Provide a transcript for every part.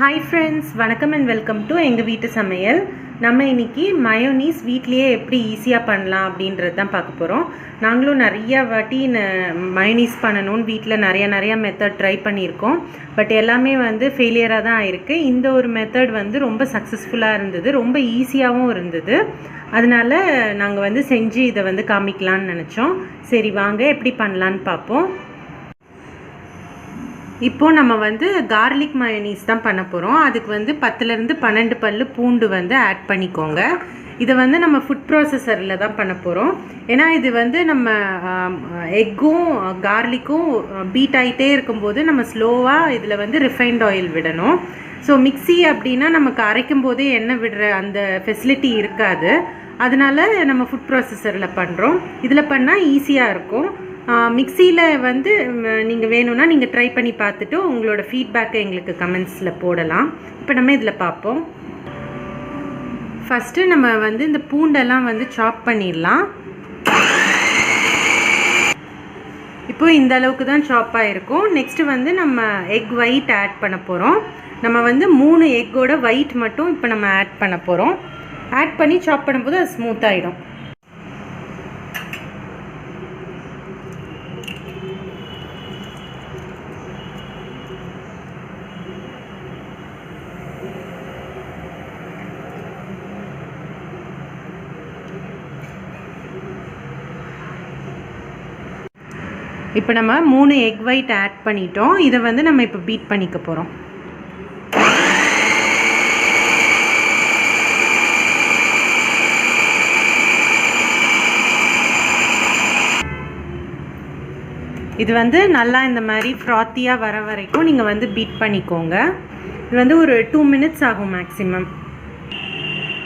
Hi friends வணக்கம் and welcome to எங்கள் வீட்டு சமையல். நம்ம இன்னைக்கு மயோனீஸ் வீட்லேயே எப்படி ஈஸியாக பண்ணலாம் அப்படின்றது தான் பார்க்க போகிறோம் நாங்களும் நிறையா வாட்டி மயோனீஸ் பண்ணணும்னு வீட்டில் நிறையா நிறையா மெத்தட் ட்ரை பண்ணியிருக்கோம். பட் எல்லாமே வந்து ஃபெயிலியராக தான் ஆயிருக்கு இந்த ஒரு மெத்தட் வந்து ரொம்ப சக்ஸஸ்ஃபுல்லாக இருந்தது. ரொம்ப ஈஸியாகவும் இருந்தது. அதனால நாங்கள் வந்து செஞ்சு இதை வந்து காமிக்கலான்னு நினச்சோம். சரி வாங்க எப்படி பண்ணலான்னு பார்ப்போம். இப்போ நம்ம வந்து கார்லிக் மயனீஸ் தான் பண்ண போகிறோம் அதுக்கு வந்து பத்துலேருந்து பன்னெண்டு பல் பூண்டு வந்து ஆட் பண்ணிக்கோங்க. இதை வந்து நம்ம ஃபுட் ப்ராசஸரில் தான் பண்ண போகிறோம் ஏன்னா இது வந்து நம்ம எக்கும் கார்லிக்கும் பீட் ஆகிட்டே இருக்கும்போது நம்ம ஸ்லோவாக இதில் வந்து ரிஃபைண்ட் ஆயில் விடணும். ஸோ மிக்ஸி அப்படின்னா நமக்கு அரைக்கும் போதே எண்ணெய் விடுற அந்த ஃபெசிலிட்டி இருக்காது. அதனால நம்ம ஃபுட் ப்ராசஸரில் பண்ணுறோம் இதில் பண்ணால் ஈஸியாக இருக்கும். மிக்சியில் வந்து நீங்கள் வேணும்னா நீங்கள் ட்ரை பண்ணி பார்த்துட்டு உங்களோட ஃபீட்பேக்கை எங்களுக்கு கமெண்ட்ஸில் போடலாம். இப்போ நம்ம இதில் பார்ப்போம். ஃபஸ்ட்டு நம்ம வந்து இந்த பூண்டெல்லாம் வந்து சாப் பண்ணிடலாம். இப்போ இந்த அளவுக்கு தான் சாப் ஆகிருக்கும் நெக்ஸ்ட்டு வந்து நம்ம எக் ஒயிட் ஆட் பண்ண போகிறோம் நம்ம வந்து மூணு எக்கோட ஒயிட் மட்டும் இப்போ நம்ம ஆட் பண்ண போகிறோம் ஆட் பண்ணி சாப் பண்ணும்போது அது ஸ்மூத் ஆகிடும் இப்போ நம்ம மூணு எக் ஒயிட் ஆட் பண்ணிட்டோம். இதை வந்து நம்ம இப்போ பீட் பண்ணிக்க போகிறோம் இது வந்து நல்லா இந்த மாதிரி ஃப்ராத்தியாக வர வரைக்கும் நீங்கள் வந்து பீட் பண்ணிக்கோங்க. இது வந்து ஒரு டூ மினிட்ஸ் ஆகும் மேக்ஸிமம்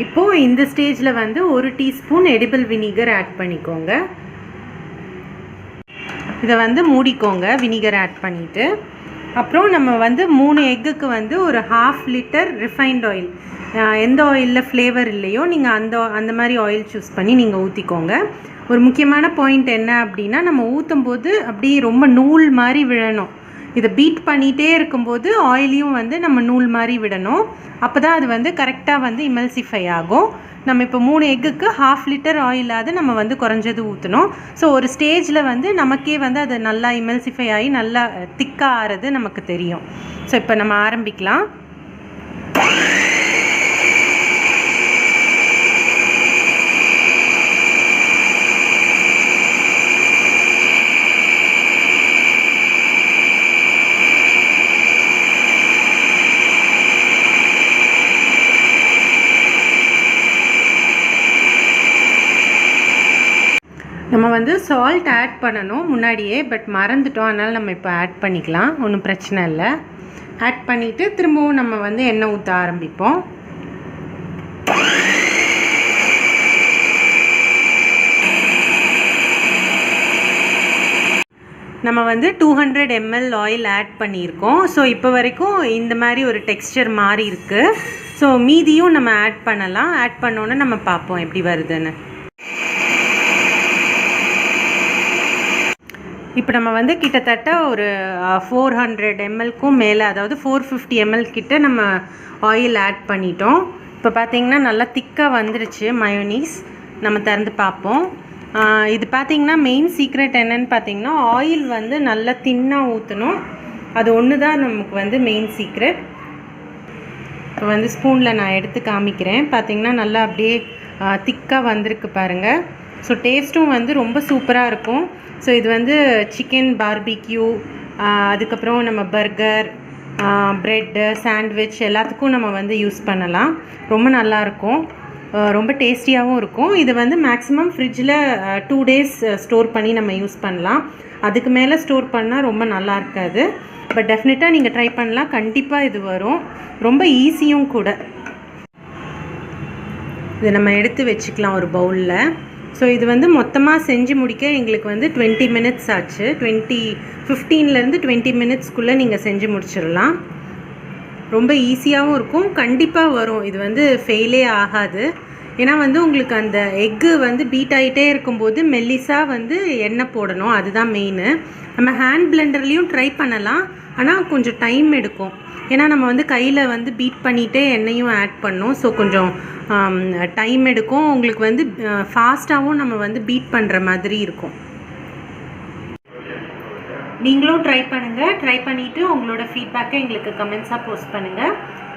இப்போது இந்த ஸ்டேஜில் வந்து ஒரு டீஸ்பூன் எடிபிள் வினிகர் ஆட் பண்ணிக்கோங்க. இதை வந்து மூடிக்கோங்க வினிகர் ஆட் பண்ணிவிட்டு அப்புறம் நம்ம வந்து மூணு எக்குக்கு வந்து ஒரு ஹாஃப் லிட்டர் ரிஃபைண்ட் ஆயில் எந்த ஆயிலில் ஃப்ளேவர் இல்லையோ நீங்கள் அந்த அந்த மாதிரி ஆயில் சூஸ் பண்ணி நீங்கள் ஊற்றிக்கோங்க ஒரு முக்கியமான பாயிண்ட் என்ன அப்படின்னா நம்ம ஊற்றும் போது அப்படியே ரொம்ப நூல் மாதிரி விழணும். இதை பீட் பண்ணிகிட்டே இருக்கும்போது ஆயிலையும் வந்து நம்ம நூல் மாதிரி விடணும். அப்போ தான் அது வந்து கரெக்டாக வந்து இமல்சிஃபை ஆகும். நம்ம இப்போ மூணு எக்குக்கு ஹாஃப் லிட்டர் ஆயிலாவது நம்ம வந்து குறைஞ்சது ஊற்றணும் ஸோ ஒரு ஸ்டேஜில் வந்து நமக்கே வந்து அது நல்லா இமல்சிஃபை ஆகி நல்லா திக்காக ஆறது நமக்கு தெரியும். ஸோ இப்போ நம்ம ஆரம்பிக்கலாம். நம்ம வந்து சால்ட் ஆட் பண்ணணும் முன்னாடியே பட் மறந்துட்டோம். அதனால் நம்ம இப்போ ஆட் பண்ணிக்கலாம். ஒன்றும் பிரச்சனை இல்லை. ஆட் பண்ணிவிட்டு திரும்பவும் நம்ம வந்து எண்ணெய் ஊற்ற ஆரம்பிப்போம். நம்ம வந்து two hundred ml oil add பண்ணியிருக்கோம். ஸோ இப்போ வரைக்கும் இந்த மாதிரி ஒரு டெக்ஸ்டர் மாறி இருக்குது ஸோ மீதியும் நம்ம ஆட் பண்ணலாம். ஆட் பண்ணோன்னே நம்ம பார்ப்போம் எப்படி வருதுன்னு. இப்போ நம்ம வந்து கிட்டத்தட்ட ஒரு ஃபோர் ஹண்ட்ரட் எம்எல்க்கும் மேலே அதாவது ஃபோர் ஃபிஃப்டி எம்எல் கிட்ட நம்ம ஆயில் ஆட் பண்ணிட்டோம். இப்போ பார்த்தீங்கன்னா நல்லா திக்காக வந்துருச்சு மயோனீஸ் நம்ம திறந்து பார்ப்போம். இது பார்த்திங்கன்னா மெயின் சீக்ரெட் என்னன்னு பார்த்தீங்கன்னா ஆயில் வந்து நல்லா தின்னாக ஊற்றணும் அது ஒன்று தான் நமக்கு வந்து மெயின் சீக்ரெட் இப்போ வந்து ஸ்பூனில் நான் எடுத்து காமிக்கிறேன். பார்த்திங்கன்னா நல்லா அப்படியே திக்காக வந்திருக்கு பாருங்கள் ஸோ டேஸ்ட்டும் வந்து ரொம்ப சூப்பராக இருக்கும். ஸோ இது வந்து சிக்கன் பார்பிக்யூ அதுக்கப்புறம் நம்ம பர்கர் ப்ரெட்டு சாண்ட்விச் எல்லாத்துக்கும் நம்ம வந்து யூஸ் பண்ணலாம். ரொம்ப நல்லாயிருக்கும் ரொம்ப டேஸ்டியாகவும் இருக்கும். இது வந்து மேக்ஸிமம் ஃப்ரிட்ஜில் டூ டேஸ் ஸ்டோர் பண்ணி நம்ம யூஸ் பண்ணலாம். அதுக்கு மேலே ஸ்டோர் பண்ணால் ரொம்ப நல்லா இருக்காது. பட் டெஃபினட்டாக நீங்கள் ட்ரை பண்ணலாம். கண்டிப்பாக இது வரும். ரொம்ப ஈஸியும் கூட. இதை நம்ம எடுத்து வச்சுக்கலாம் ஒரு பவுலில் ஸோ இது வந்து மொத்தமாக செஞ்சு முடிக்க எங்களுக்கு வந்து டுவெண்ட்டி மினிட்ஸ் ஆச்சு. டுவெண்ட்டி ஃபிஃப்டீன்லேருந்து டுவெண்ட்டி மினிட்ஸ்க்குள்ளே நீங்கள் செஞ்சு முடிச்சிடலாம். ரொம்ப ஈஸியாகவும் இருக்கும். கண்டிப்பாக வரும். இது வந்து ஃபெயிலே ஆகாது. ஏன்னா வந்து உங்களுக்கு அந்த எக்கு வந்து பீட் ஆகிட்டே இருக்கும்போது மெல்லிஸாக வந்து எண்ணெய் போடணும். அதுதான் மெயின் நம்ம ஹேண்ட் பிளெண்டர்லேயும் ட்ரை பண்ணலாம். ஆனால் கொஞ்சம் டைம் எடுக்கும். ஏன்னா நம்ம வந்து கையில் வந்து பீட் பண்ணிகிட்டே எண்ணெயும் ஆட் பண்ணோம். ஸோ கொஞ்சம் டைம் எடுக்கும். உங்களுக்கு வந்து ஃபாஸ்ட்டாகவும் நம்ம வந்து பீட் பண்ணுற மாதிரி இருக்கும். நீங்களும் ட்ரை பண்ணுங்கள் ட்ரை பண்ணிவிட்டு உங்களோட ஃபீட்பேக்கை எங்களுக்கு கமெண்ட்ஸாக போஸ்ட் பண்ணுங்கள்